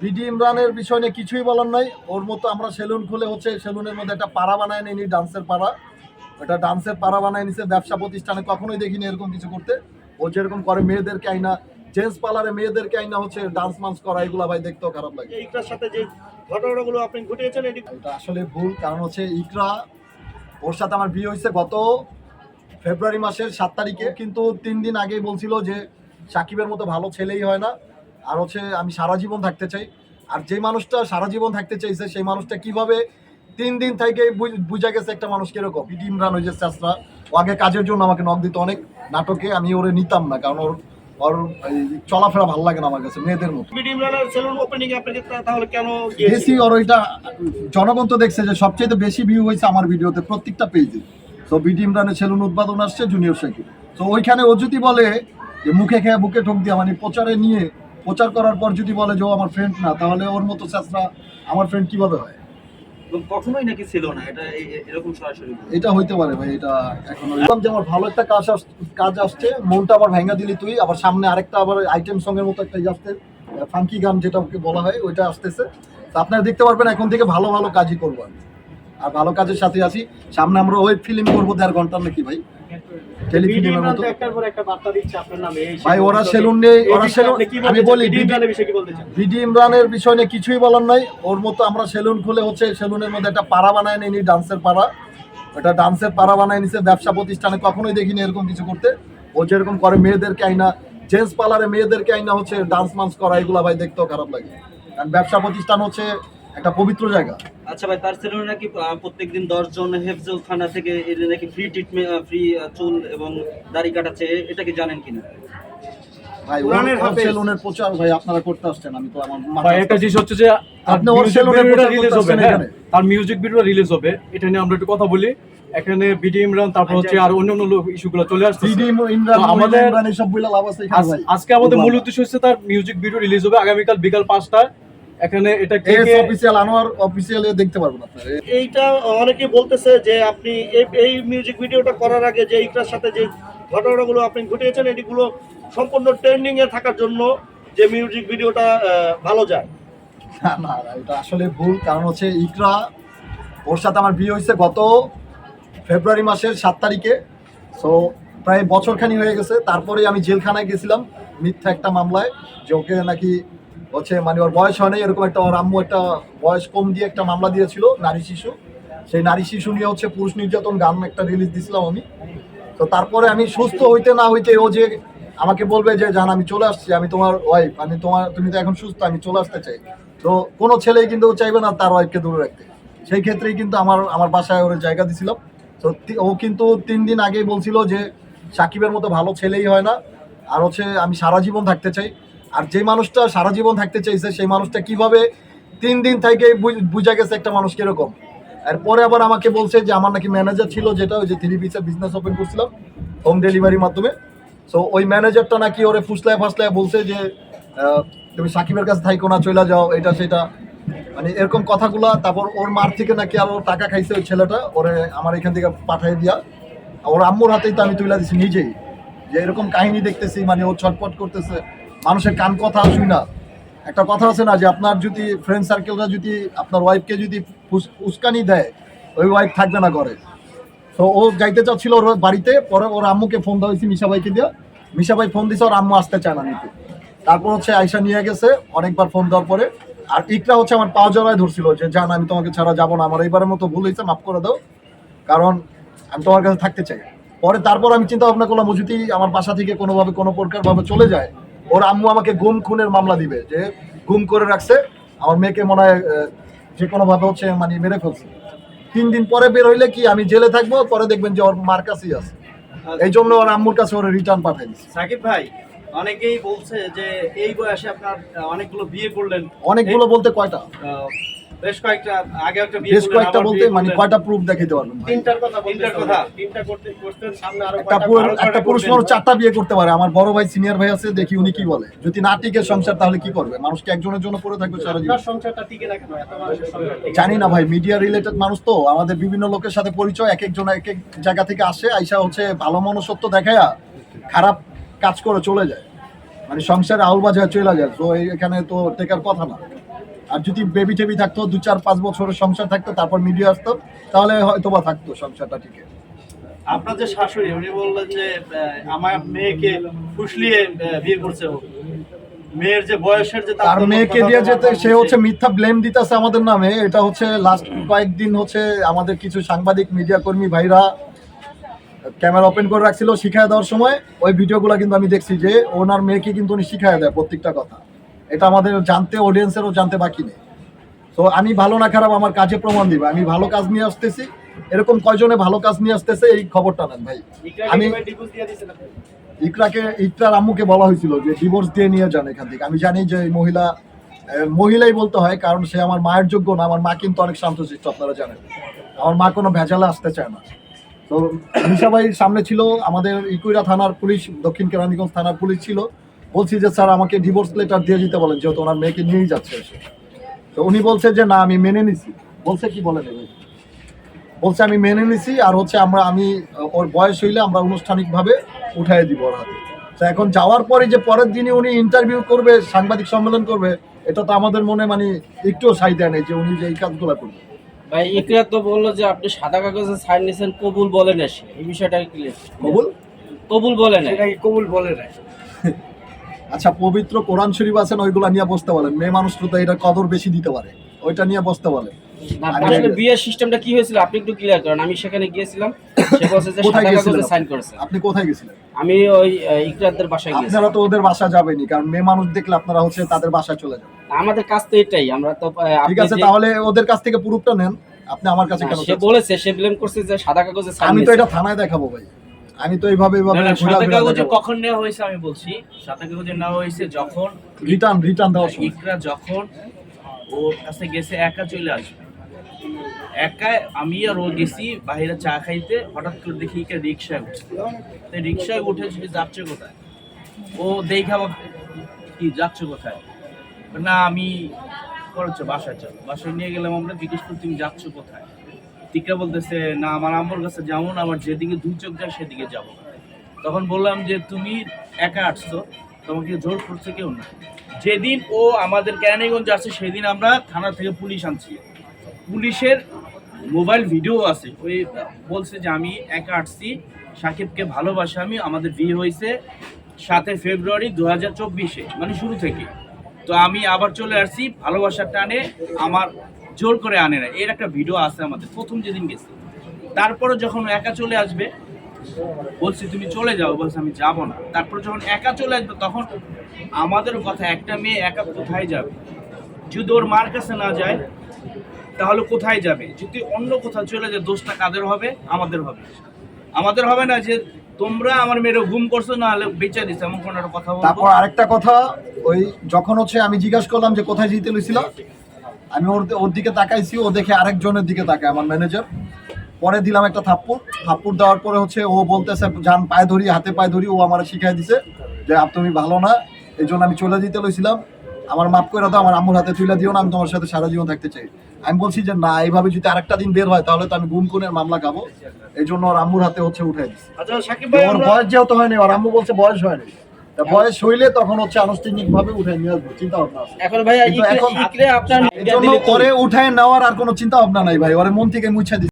BD ইমরানের বিষয় নিয়ে কিছুই বলার নাই। ওর মতো আমরা সেলুন খুলে হচ্ছে সেলুনের মধ্যে একটা পাড়া বানায় নিনি ডান্সের পাড়া। এটা ডান্সের পাড়া বানায় নিছে ব্যবসা প্রতিষ্ঠানে কখনোই দেখিনি এরকম কিছু করতে। ও যেরকম করে মেয়েদেরকে আইনা জেন্টস পার্লারে মেয়েদেরকে আইনা হচ্ছে ডান্স মান্স করা এগুলো ভাই দেখতেও খারাপ লাগে। এইটার সাথে যে ঘটনাগুলো আপনি ঘটিয়েছেন এটা আসলে ভুল কারণ হচ্ছে ইকরা ওর সাথে আমার বিয়ে হয়েছে গত ফেব্রুয়ারি মাসের সাত তারিখে। কিন্তু তিন দিন আগেই বলছিল যে সাকিবের মতো ভালো ছেলেই হয় না। আর হচ্ছে আমি সারা জীবন থাকতে চাই। আর যে মানুষটা সারা জীবন থাকতে চাইছে সেই মানুষটা কীভাবে তিন দিন থেকে বুঝা গেছে একটা মানুষ কীরকম? পিটি ইমরান ওই যে চাষরা ও আগে কাজের জন্য আমাকে নক দিত অনেক। নাটকে আমি ওরে নিতাম না কারণ ওর ওর চলাফেরা ভালো লাগে না আমার কাছে মেয়েদের মতো। বেশি ওর ওইটা জনগণ তো দেখছে যে সবচেয়ে বেশি ভিউ হয়েছে আমার ভিডিওতে প্রত্যেকটা পেজে তো বিডি ইমরানের সেলুন উৎপাদন আসছে জুনিয়র সাইকেল তো ওইখানে ও যদি বলে যে মুখে খেয়ে বুকে ঠোক দিয়ে মানে প্রচারে নিয়ে প্রচার করার পর যদি বলে যে ও আমার ফ্রেন্ড না তাহলে ওর মতো চাষরা আমার ফ্রেন্ড কীভাবে হয়? কখনোই নাকি ছিল না এটা এরকম সরাসরি এটা হইতে পারে ভাই এটা এখন যে আমার ভালো একটা কাজ কাজ আসছে মনটা আবার ভেঙে দিলি তুই আবার সামনে আরেকটা আবার আইটেম সঙ্গের মতো একটা ইয়ে আসছে ফাঙ্কি গান যেটা ওকে বলা হয় ওইটা আসতেছে। তো আপনারা দেখতে পারবেন এখন থেকে ভালো ভালো কাজই করব আর ভালো কাজের সাথে আছি সামনে আমরা ওয়েব ফিল্ম করব দেড় ঘণ্টার নাকি ভাই? টেলিফিল্মের মতো। তো একটার পর একটা বার্তা দিচ্ছে আপনার নামে। এই ভাই ওরা সেলুন নেই ওরা সেলুন আমি বলি বিডি ইমরানের বিষয়ে নিয়ে কিছুই বলার নাই। ওর মতো আমরা সেলুন খুলে হচ্ছে সেলুনের মধ্যে একটা পাড়া বানায় ডান্সের পাড়া। ওটা ডান্সের পাড়া বানায় নিছে ব্যবসা প্রতিষ্ঠানে কখনোই দেখিনি এরকম কিছু করতে। ও যেরকম করে মেয়েদেরকে আইনা জেন্টস পার্লারে মেয়েদেরকে আইনা হচ্ছে ডান্স মান্স করা এগুলা ভাই দেখতেও খারাপ লাগে। কারণ ব্যবসা প্রতিষ্ঠান হচ্ছে একটা পবিত্র জায়গা। আচ্ছা ভাই তার সেলুনে নাকি প্রত্যেকদিন হেফজল থানা থেকে এদের নাকি ফ্রি ট্রিটমেন্ট ফ্রি চুল এবং দাড়ি কাটাচ্ছে এটা কি জানেন কিনা? ভাই কোরআনের ওর প্রচার ভাই আপনারা করতে আসছেন আমি তো আমার ভাই একটা জিনিস হচ্ছে যে আপনি ওর সেলুনে রিলিজ হবে প্রচার হ্যাঁ মিউজিক ভিডিও রিলিজ হবে এটা নিয়ে আমরা একটু কথা বলি। এখানে বিডি ইমরান তারপর হচ্ছে আর অন্যান্য ইস্যুগুলো চলে আসছে বিডি ইমরান আমাদের আজকে আমাদের মূল উদ্দেশ্য হচ্ছে তার মিউজিক ভিডিও রিলিজ হবে আগামীকাল বিকাল পাঁচটায়। এখানে এটা K S K official Anwar official দেখতে পারবেন আপনারা। এইটা অনেকে বলতেছে যে আপনি এই- এই মিউজিক ভিডিওটা করার আগে যে এইটার সাথে যে ঘটনাগুলো আপনি ঘটিয়েছেন এটিগুলো সম্পূর্ণ ট্রেন্ডিং এ থাকার জন্য যে মিউজিক ভিডিওটা ভালো যায়। না না না, এটা আসলে ভুল। কারণ হচ্ছে ইকরা ওর সাথে আমার বিয়ে হয়েছে গত ফেব্রুয়ারি মাসের সাত তারিখে। সো প্রায় বছরখানি হয়ে গেছে। তারপরে আমি জেলখানায় গেছিলাম মিথ্যা একটা মামলায় যে ওকে নাকি হচ্ছে মানে ওর বয়স হয় নাই, এরকম একটা ওর আম্মু একটা বয়স কম দিয়ে একটা মামলা দিয়েছিল, নারী শিশু। সেই নারী শিশু নিয়ে হচ্ছে পুরুষ নির্যাতন গান একটা রিলিজ দিছিলাম আমি। তো তারপরে আমি সুস্থ হইতে না হইতে ও যে আমাকে বলবে যে, জান, আমি চলে আসছি, আমি তোমার ওয়াইফ আমি তোমার, তুমি তো এখন সুস্থ, আমি চলে আসতে চাই। তো কোনো ছেলেই কিন্তু চাইবে না তার ওয়াইফকে দূরে রাখতে। সেই ক্ষেত্রেই কিন্তু আমার আমার বাসায় ওর জায়গা দিছিলাম। তো, ও কিন্তু তিন দিন আগেই বলছিল যে, সাকিবের মতো ভালো ছেলেই হয় না। আর হচ্ছে আমি সারা জীবন থাকতে চাই। আর যে মানুষটা সারা জীবন থাকতে চাইছে, সেই মানুষটা কীভাবে তিন দিন থেকে বুঝা গেছে একটা মানুষ কীরকম? এরপরে আবার আমাকে বলছে যে, আমার নাকি ম্যানেজার ছিল যেটা ওই যে থ্রি পিসের বিজনেস ওপেন করছিলাম হোম ডেলিভারির মাধ্যমে। সো ওই ম্যানেজারটা নাকি ওরে ফুসলায় ফাসলায় বলছে যে তুমি সাকিবের কাছে থাইকো না চলে যাও, এটা সেটা। মানে এরকম কথাগুলা, তারপর ওর মার থেকে নাকি আরও টাকা খাইছে ওই ছেলেটা, ওরে আমার এখান থেকে পাঠিয়ে দিয়া। ওর আম্মুর হাতেই তো আমি তুলে দিছি নিজেই। যে এরকম কাহিনী দেখতেছি মানে ও ছটপট করতেছে। মানুষের কান কথা শুই না। একটা কথা আছে না যে আপনার যদি ফ্রেন্ড সার্কেলরা যদি, আপনার ওয়াইফকে যদি উস্কানি দেয়, ওই ওয়াইফ থাকবে না ঘরে। তো ও যাইতে চাচ্ছিল ওর বাড়িতে, পরে ওর আম্মুকে ফোন দেওয়া হয়েছে মিশা ভাইকে দিয়া। মিশা ভাই ফোন দিছে, ওর আম্মু আসতে চায় না নিতে। তারপর হচ্ছে আয়সা নিয়ে গেছে, অনেকবার ফোন দেওয়ার পরে। আর ইকরা হচ্ছে আমার পা জড়ায় ধরছিল যে জান আমি তোমাকে ছাড়া যাব না। আমার এইবারের মতো ভুল হয়েছে, মাফ করে দাও। কারণ আমি তোমার কাছে থাকতে চাই। পরে তারপর আমি চিন্তা ভাবনা করলাম, ও যদি আমার বাসা থেকে কোনোভাবে কোনো প্রকারভাবে চলে যায় ওর আম্মু আমাকে গুম খুনের মামলা দিবে যে গুম করে রাখছে আমার মেয়েকে মনে হয় যে কোনো ভাবে হচ্ছে মানে মেরে ফেলছে। তিন দিন পরে বের হইলে কি আমি জেলে থাকব? পরে দেখবেন যে ওর মার কাছেই আছে। এই জন্য ওর আম্মুর কাছে ওর রিটার্ন পাঠাই দিচ্ছে সাকিব ভাই অনেকেই বলছে যে এই বয়সে আপনার অনেকগুলো বিয়ে করলেন। অনেকগুলো বলতে কয়টা? বেশ কয়েকটা আগে একটা বিয়ে বেশ কয়েকটা বলতে মানে কয়টা প্রুফ দেখাইতে পারবেন তিনটার কথা তিনটার কথা। তিনটা করতে করতেন সামনে আরও একটা একটা পুরুষ মানুষ চারটা বিয়ে করতে পারে। আমার বড় ভাই সিনিয়র ভাই আছে দেখি উনি কি বলে। যদি না টিকে সংসার তাহলে কি করবে? মানুষকে একজনের জন্য পড়ে থাকবে সারা জীবন? সংসারটা টিকে না কেন? এত মানুষের সংসার জানি না ভাই মিডিয়া রিলেটেড মানুষ তো। আমাদের বিভিন্ন লোকের সাথে পরিচয় এক একজন এক এক জায়গা থেকে আসে আইসা হচ্ছে ভালো মনুষ্যত্ব দেখায়া খারাপ কাজ করে চলে যায়। মানে সংসারে আউল বাজার চলে যায়। তো এখানে তো টেকার কথা না। আর যদি বেবি টেবি থাকতো দু চার পাঁচ বছরের সংসার থাকতো তারপর মিডিয়া আসতো তাহলে হয়তো বা থাকতো সংসারটা ঠিক আপনার যে শাশুড়ি উনি বললেন যে আমার মেয়েকে ফুসলিয়ে বিয়ে করছে ও। মেয়ের যে বয়সের যে তারতম্য মেয়েকে দিয়ে যেতে সে হচ্ছে। হচ্ছে মিথ্যা ব্লেম দিতেছে আমাদের নামে। এটা হচ্ছে লাস্ট কয়েকদিন হচ্ছে আমাদের কিছু সাংবাদিক মিডিয়া কর্মী ভাইরা ক্যামেরা ওপেন করে রাখছিল শিখায় দেওয়ার সময়। ওই ভিডিওগুলো কিন্তু আমি দেখছি যে ওনার মেয়েকে কিন্তু উনি শিখায় দেয় প্রত্যেকটা কথা। এটা আমাদের জানতে অডিয়েন্সেরও জানতে বাকি নেই। তো আমি ভালো না খারাপ আমার কাজে প্রমাণ দিবে। আমি ভালো কাজ নিয়ে আসতেছি। এরকম কয়জনে ভালো কাজ নিয়ে আসতেছে এই খবরটা নেন ভাই। আমি ইকরাকে ইকরার আম্মুকে বলা হয়েছিল যে ডিভোর্স দিয়ে নিয়ে যান এখান থেকে। আমি জানি যে এই মহিলা মহিলাই বলতে হয় কারণ সে আমার মায়ের যোগ্য না। আমার মা কিন্তু অনেক শান্তশিষ্ট আপনারা জানেন। আমার মা কোনো ভেজালে আসতে চায় না। তো নিশাবাই সামনে ছিল। আমাদের ইকুইরা থানার পুলিশ দক্ষিণ কেরানীগঞ্জ থানার পুলিশ ছিল। বলছি যে স্যার আমাকে ডিভোর্স লেটার দিয়ে দিতে বলেন যেহেতু ওনার মেয়েকে নিয়েই যাচ্ছে এসে। তো উনি বলছে যে না আমি মেনে নিছি। বলছে কি বলেন এবার? বলছে আমি মেনে নিছি আর হচ্ছে আমরা আমি ওর বয়স হইলে আমরা আনুষ্ঠানিকভাবে উঠাই দিব ওর হাতে। তো এখন যাওয়ার পরে যে পরের দিনই উনি ইন্টারভিউ করবে সাংবাদিক সম্মেলন করবে এটা তো আমাদের মনে মানে একটুও সাই দেয় নেই যে উনি যে এই কাজগুলো করবে। ভাই ইকরা তো বলল যে আপনি সাদা কাগজে সাইন নিয়েছেন কবুল বলেন এসে এই বিষয়টা কবুল? কবুল বলেন কবুল বলে না আচ্ছা পবিত্র কোরআন শরীফ আছেন ওইগুলা নিয়ে বসতে বলেন। মেয়ে মানুষ তো এটা কদর বেশি দিতে পারে। ওইটা নিয়ে বসতে আসলে বিয়ের সিস্টেমটা কি হয়েছিল আপনি একটু ক্লিয়ার করেন। আমি সেখানে গিয়েছিলাম সে বলছে যে সাদা কাগজে সাইন করেছে। আপনি কোথায় গেছিলেন আমি ওই আহ, ইকরাদের বাসায় গিয়েছি আপনারা তো ওদের বাসা কারণ মেয়ে মানুষ দেখলে আপনারা হচ্ছে তাদের বাসায় চলে যাবেন। আমাদের কাজ তো এটাই আমরা তো ঠিক আছে তাহলে ওদের কাছ থেকে প্রুফটা নেন। আপনি আমার কাছে কেন সে বলেছে সে ব্লেম করছে যে সাদা কাগজে সাইন আমি তো এটা থানায় দেখাবো ভাই। আমি তো এইভাবে এইভাবে সাদা কাগজে কখন নেওয়া হয়েছে আমি বলছি। সাদা কাগজে নেওয়া হয়েছে যখন রিটার্ন রিটার্ন দেওয়ার সময় ইকরা যখন ও কাছে গেছে একা চলে আসবে। একা আমি আর ও গেছি বাইরে চা খাইতে হঠাৎ করে দেখি ইকরা রিক্সায় উঠছে। তো রিক্সায় উঠে সে যাচ্ছে কোথায়? ও দেখা কি যাচ্ছে কোথায়? না আমি করছ বাসায় চলো বাসায় নিয়ে গেলাম আমরা জিজ্ঞেস করি তুমি যাচ্ছ কোথায়? টিকা বলতেছে, না, আমার আম্মুর কাছে যাব না, আমার যেদিকে দুই চোখ যায় সেদিকে যাব তখন বললাম যে, তুমি একা আসছো, তোমাকে জোর করছে কেউ না। যেদিন ও আমাদের কেরানীগঞ্জ আসছে, সেদিন আমরা থানা থেকে পুলিশ আনছি। পুলিশের মোবাইল ভিডিও আছে, ওই বলছে যে, আমি একা আসছি, সাকিবকে ভালোবাসি, আমি, আমাদের বিয়ে হয়েছে সাতই ফেব্রুয়ারি দু হাজার চব্বিশে মানে শুরু থেকে। তো আমি আবার চলে আসছি, ভালোবাসার টানে আমার জোর করে আনে না। এর একটা ভিডিও আছে আমাদের, প্রথম যেদিন গেছি। তারপরে যখন একা চলে আসবে, বলছি, তুমি চলে যাও। বলছে, আমি যাব না। তারপর যখন একা চলে আসবে, তখন আমাদের কথা, একটা মেয়ে একা কোথায় যাবে? যদি ওর মার কাছে না যায়, তাহলে কোথায় যাবে? যদি অন্য কোথাও চলে যায়, দোষটা কাদের হবে? আমাদের হবে। আমাদের হবে না যে, তোমরা আমার মেয়ের ঘুম করছ না হলে বেঁচে দিচ্ছে এমন কোনো কথা তারপর আরেকটা কথা, ওই যখন হচ্ছে আমি জিজ্ঞাসা করলাম যে কোথায় যেতে লইছিল আমি ওর ওর দিকে তাকাইছি ও দেখে আরেকজনের দিকে তাকায় আমার ম্যানেজার পরে দিলাম একটা থাপ্পড়। থাপ্পড় দেওয়ার পরে হচ্ছে ও বলতেছে যান পায়ে ধরি হাতে পায়ে ধরি। ও আমার শিখাই দিছে যে আপ তুমি ভালো না। এই জন্য আমি চলে দিতে লইছিলাম। আমার মাফ করে দাও আমার আম্মুর হাতে তুলে দিও না আমি তোমার সাথে সারা জীবন থাকতে চাই। আমি বলছি যে না এইভাবে যদি আরেকটা দিন বের হয় তাহলে তো আমি গুম খুনের মামলা খাব। এই জন্য ওর আম্মুর হাতে হচ্ছে উঠাই দিচ্ছে আচ্ছা সাকিব ভাই ওর বয়স যেহেতু হয়নি ওর আম্মু বলছে বয়স হয়নি। বয়স হইলে তখন হচ্ছে আনুষ্ঠানিক ভাবে উঠে নিয়ে আসব চিন্তা ভাবনা আছে। এখন ভাই এখন- আপনার এই উঠায় নেওয়ার আর কোনো চিন্তা ভাবনা নাই ভাই ওরে মন থেকে মুছে দিচ্ছে